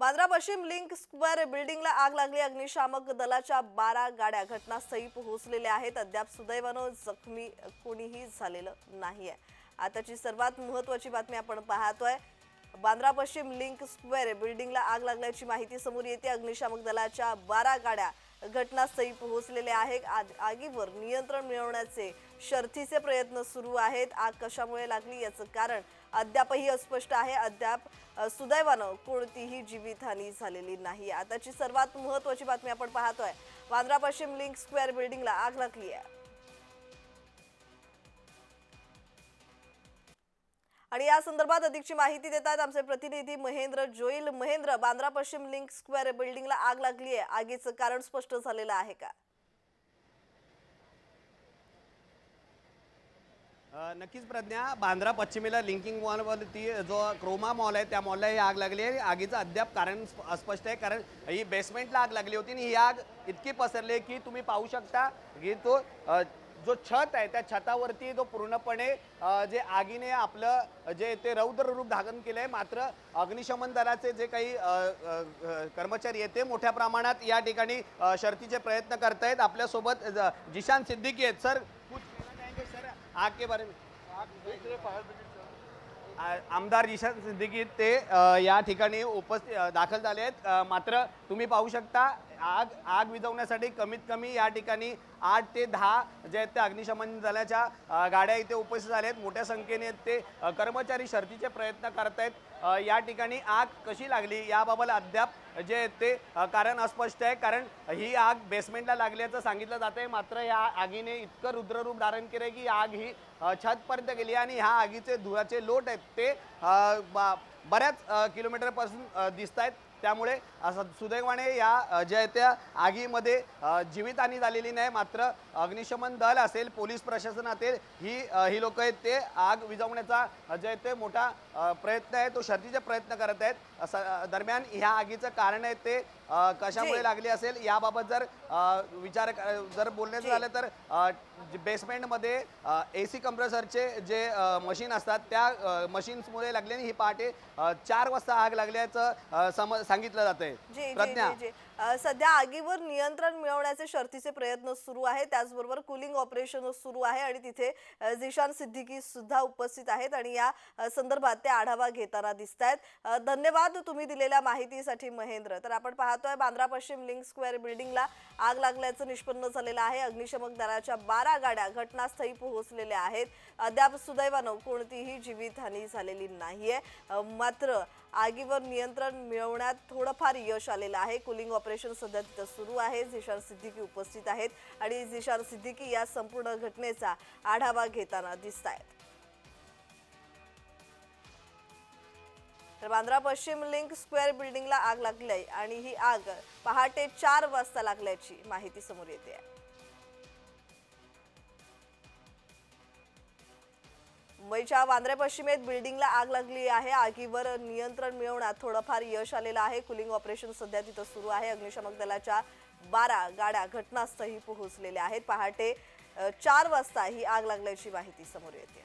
बांद्रा पश्चिम link square बिल्डिंगला आग लागली. अग्निशामक दलाच्या बारा गाड्या घटनास्थळी पोहोचलेल्या आहेत. अद्याप सुदैवानं जखमी कोणीही झालेलं नाहीये. आताची सर्वात महत्वाची बातमी आपण पाहतोय. बांद्रा पश्चिम लिंक स्क्वेअर बिल्डिंगला आग लागल्याची माहिती समोर येते. अग्निशामक दलाच्या बारा गाड्या घटनास्थळी पोहोचलेल्या आहेत. आग- आगीवर नियंत्रण मिळवण्याचे शर्थीचे प्रयत्न सुरू आहेत. आग कशामुळे लागली याचं कारण अद्यापही अस्पष्ट आहे. अद्याप सुदैवानं कोणतीही जीवितहानी झालेली नाही. आताची सर्वात महत्वाची बातमी आपण पाहतोय. वांद्रा पश्चिम लिंक स्क्वेअर बिल्डिंगला आग लागली आहे आणि या संदर्भात अधिकची माहिती देत आहेत आमचे प्रतिनिधी महेंद्र जोईल. महेंद्र बांद्रा पश्चिम लिंक स्क्वेअर बिल्डिंगला आग लागली आहे आगीचं कारण स्पष्ट झालेलं आहे का? नक्कीच प्रज्ञा बांद्रा पश्चिमेला लिंकिंग मॉलवरती जो क्रोमा मॉल आहे त्या मॉलला ही आग लागली आहे. आगीचं अद्याप कारण स्प- अस्पष्ट आहे कारण ही बेसमेंटला आग लागली होती आणि ही आग इतकी पसरली की तुम्ही पाहू शकता की तो जो छत आहे त्या छतावरती तो पूर्णपणे जे आगीने आपलं जे ते रौद्र रूप धारण केलं आहे मात्र अग्निशमन दलाचे जे काही कर्मचारी आहेत ते मोठ्या प्रमाणात या ठिकाणी शर्तीचे प्रयत्न प्रयत्न करतायत. आपल्यासोबत जिशान सिद्दीकी आहेत. सर कुछ सर आग के बारे में। आमदार जिशान सिद्दीकी ते अ, या ठिकाणी उपस्थित दाखल झाले आहेत. अ, मात्र तुम्ही पाहू शकता आग आग विझवण्यासाठी कमीत कमी या ठिकाणी आठ ते दहा जे आहेत ते अग्निशमन दलाच्या गाड्या इथे उपस्थित झाल्या आहेत. मोठ्या संख्येने ते कर्मचारी शर्तीचे प्रयत्न करतायत आहेत. या ठिकाणी आग कशी लागली याबाबत अद्याप जे आहेत ते कारण अस्पष्ट आहे. कारण ही आग बेसमेंटला लागल्याचं सांगितलं जात आहे. मात्र या आगीने इतकं रुद्ररूप धारण केलं की आग ही छतपर्यंत गेली आणि ह्या आगीचे धुराचे लोट आहेत ते बा- बऱ्याच किलोमीटरपासून दिसत आहेत त्यामुळे असं सुदैवाने या अ, ज्या आहेत त्या आगीमध्ये जीवितहानी झालेली नाही मात्र अग्निशमन दल असेल पोलीस प्रशासन असेल ही ही लोक आहेत ते आग विझवण्याचा जे आहे ते मोठा प्रयत्न आहे तो शर्थीचे प्रयत्न करत आहेत दरम्यान ह्या आगीचं कारण आहे ते कशामुळे. लागली असेल याबाबत जर विचार जर बोलण्याचं. झालं तर बेसमेंटमध्ये ए सी कंप्रेसरचे जे मशीन असतात त्या मशीन्समुळे लागल्याने ही पहाटे चार वाजता आग लागल्याचं सम सांगितलं जात आहे प्रज्ञा सध्या आगीवर नियंत्रण मिळवण्याचे शर्तीचे प्रयत्न सुरू आहे. त्याचबरोबर कुलिंग ऑपरेशन सुरू आहे आणि तिथे जिशान झिशान सिद्दीकी सुद्धा उपस्थित आहेत आणि या संदर्भात ते आढावा घेताना दिसत आहेत धन्यवाद तुम्ही दिलेल्या माहितीसाठी महेंद्र. तर आपण पाहतोय बांद्रा पश्चिम लिंक स्क्वेअर बिल्डिंगला आग लागल्याचं निष्पन्न झालेलं आहे. अग्निशमक दलाच्या बारा गाड्या घटनास्थळी पोहोचलेल्या आहेत. अद्याप सुदैवानं कोणतीही जीवितहानी झालेली नाहीये. मात्र आगीवर नियंत्रण मिळवण्यात थोडंफार यश आलेलं आहे. कुलिंग ऑपरेशन ऑपरेशन सध्या तिथं सुरू आहे. झिशान सिद्दीकी उपस्थित आहेत आणि झिशान सिद्दीकी या संपूर्ण घटनेचा आढावा घेताना दिसत आहेत तर बांद्रा पश्चिम लिंक स्क्वेअर बिल्डिंगला आग लागली आहे आणि ही आग पहाटे चार वाजता लागल्याची माहिती समोर येते आहे. मुंबईच्या वांद्रे पश्चिमेत बिल्डिंगला आग लागली आहे. आगीवर नियंत्रण मिळवण्यात थोडंफार यश आलेलं आहे. कुलिंग ऑपरेशन सध्या तिथं सुरू आहे. अग्निशमक दलाच्या बारा गाड्या घटनास्थळी पोहोचलेल्या आहेत. पहाटे चार वाजता ही आग लागल्याची माहिती समोर येते. आहे